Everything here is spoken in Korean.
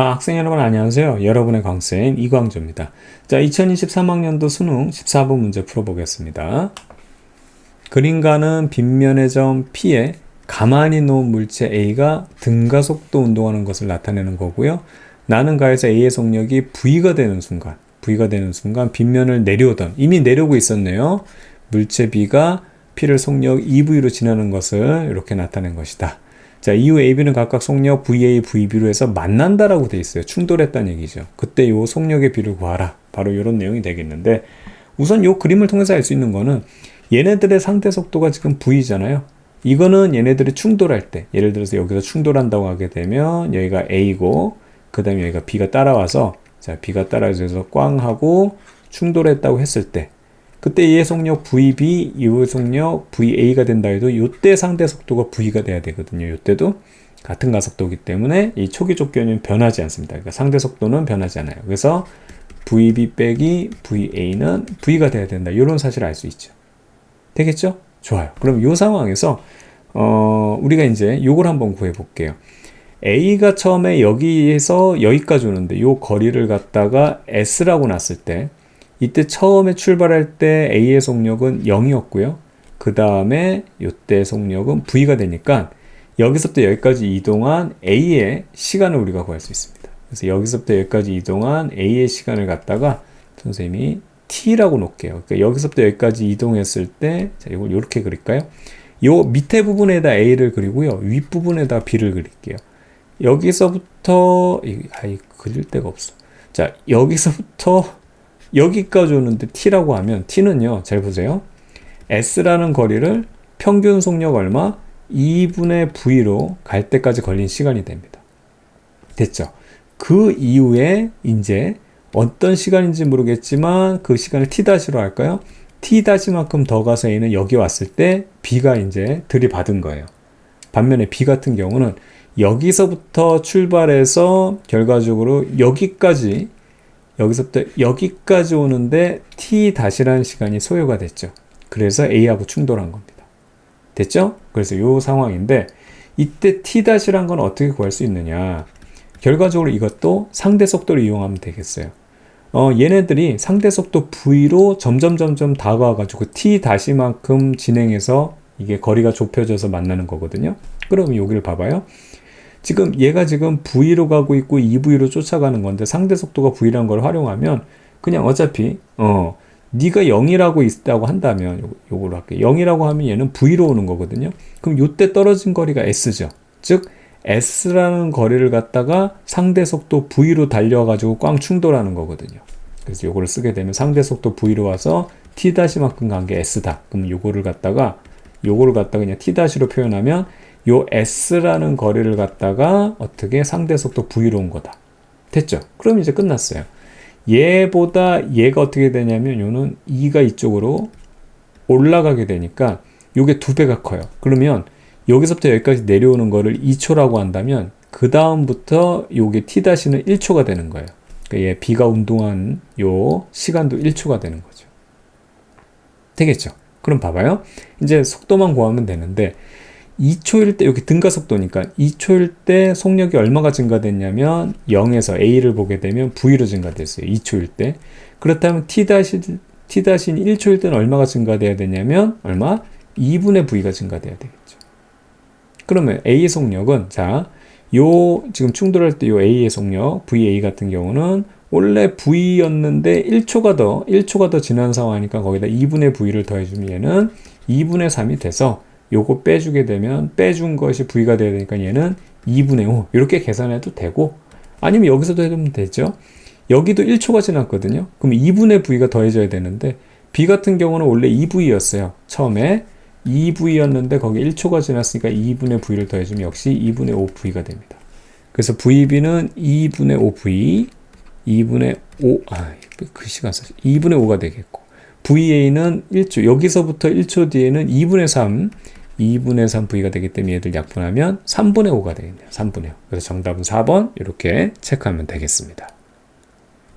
아, 학생 여러분 안녕하세요. 여러분의 강쌤 이광조입니다. 자, 2023학년도 수능 14번 문제 풀어보겠습니다. 그림가는 빗면의 점 P에 가만히 놓은 물체 A가 등가 속도 운동하는 것을 나타내는 거고요. 나는 가에서 A의 속력이 V가 되는 순간, V가 되는 순간 빗면을 내려오던, 이미 내려오고 있었네요. 물체 B가 P를 속력 EV로 지나는 것을 이렇게 나타낸 것이다. 자, 이후 AB는 각각 속력 VA, VB로 해서 만난다라고 돼 있어요. 충돌했다는 얘기죠. 그때 요 속력의 비를 구하라. 바로 이런 내용이 되겠는데 우선 요 그림을 통해서 알 수 있는 거는 얘네들의 상대 속도가 지금 V잖아요. 이거는 얘네들이 충돌할 때 예를 들어서 여기서 충돌한다고 하게 되면 여기가 A고 그 다음에 여기가 B가 따라와서 자 B가 따라와서 꽝 하고 충돌했다고 했을 때 그때 얘의 속력 VB, 이의 속력 VA가 된다 해도 이때 상대 속도가 V가 돼야 되거든요. 이때도 같은 가속도이기 때문에 이 초기 조건은 변하지 않습니다. 그러니까 상대 속도는 변하지 않아요. 그래서 VB 빼기 VA는 V가 돼야 된다. 이런 사실을 알 수 있죠. 되겠죠? 좋아요. 그럼 이 상황에서 어, 우리가 이제 요걸 한번 구해 볼게요. A가 처음에 여기에서 여기까지 오는데 이 거리를 갖다가 S라고 놨을 때 이때 처음에 출발할 때 A의 속력은 0이었고요. 그 다음에 이때 속력은 V가 되니까 여기서부터 여기까지 이동한 A의 시간을 우리가 구할 수 있습니다. 그래서 여기서부터 여기까지 이동한 A의 시간을 갖다가 선생님이 T라고 놓을게요. 그러니까 여기서부터 여기까지 이동했을 때, 자, 이걸 이렇게 그릴까요? 요 밑에 부분에다 A를 그리고요. 윗부분에다 B를 그릴게요. 여기서부터, 아이, 그릴 데가 없어. 자, 여기서부터 여기까지 오는데 t라고 하면 t는요. 잘 보세요. s라는 거리를 평균 속력 얼마? 2분의 v로 갈 때까지 걸린 시간이 됩니다. 됐죠? 그 이후에 이제 어떤 시간인지 모르겠지만 그 시간을 t-로 할까요? t-만큼 더 가서 a는 여기 왔을 때 b가 이제 들이받은 거예요. 반면에 b 같은 경우는 여기서부터 출발해서 결과적으로 여기까지 여기서부터 여기까지 오는데 t 다시라는 시간이 소요가 됐죠. 그래서 a하고 충돌한 겁니다. 됐죠? 그래서 이 상황인데 이때 t 다시란 건 어떻게 구할 수 있느냐? 결과적으로 이것도 상대 속도를 이용하면 되겠어요. 어, 얘네들이 상대 속도 v로 점점 점점 다가와가지고 t 다시만큼 진행해서 이게 거리가 좁혀져서 만나는 거거든요. 그럼 여기를 봐봐요. 지금 얘가 지금 V로 가고 있고 EV로 쫓아가는 건데 상대 속도가 V라는 걸 활용하면 그냥 어차피 어 네가 0이라고 있다고 한다면 요, 요거로 할게요. 0이라고 하면 얘는 V로 오는 거거든요. 그럼 요때 떨어진 거리가 S죠. 즉 S라는 거리를 갖다가 상대 속도 V로 달려가지고 꽝 충돌하는 거거든요. 그래서 요거를 쓰게 되면 상대 속도 V로 와서 T-만큼 간 게 S다. 그럼 요거를 갖다가 요거를 갖다가 그냥 T-로 표현하면 요 S라는 거리를 갖다가 어떻게 상대 속도 V로 온 거다. 됐죠? 그럼 이제 끝났어요. 얘보다 얘가 어떻게 되냐면 요는 2가 이쪽으로 올라가게 되니까 요게 두 배가 커요. 그러면 여기서부터 여기까지 내려오는 거를 2초라고 한다면 그 다음부터 요게 t-는 1초가 되는 거예요. 그러니까 얘 B가 운동한 요 시간도 1초가 되는 거죠. 되겠죠? 그럼 봐봐요. 이제 속도만 구하면 되는데 2초일 때 여기 등가 속도니까 2초일 때 속력이 얼마가 증가됐냐면 0에서 A를 보게 되면 V로 증가됐어요. 2초일 때. 그렇다면 T 다시 T 다시 1초일 때는 얼마가 증가돼야 되냐면 얼마? 2분의 V가 증가돼야 되겠죠. 그러면 A의 속력은 자, 요 지금 충돌할 때 요 A의 속력 VA 같은 경우는 원래 V였는데 1초가 더 1초가 더 지난 상황이니까 거기다 2분의 V를 더해주면 얘는 2분의 3이 돼서 요거 빼주게 되면 빼준 것이 V가 돼야 되니까 얘는 2분의 5 이렇게 계산해도 되고 아니면 여기서도 해두면 되죠. 여기도 1초가 지났거든요. 그럼 2분의 V가 더해져야 되는데 B 같은 경우는 원래 2V였어요. 처음에 2V였는데 거기 1초가 지났으니까 2분의 V를 더해주면 역시 2분의 5V가 됩니다. 그래서 VB는 2분의 5V, 2분의 5, 아, 글씨가 써 2분의 5가 되겠고, VA는 1초, 여기서부터 1초 뒤에는 2분의 3, 2분의 3V가 되기 때문에 얘들 약분하면 3분의 5가 되겠네요. 3분의 5. 그래서 정답은 4번 이렇게 체크하면 되겠습니다.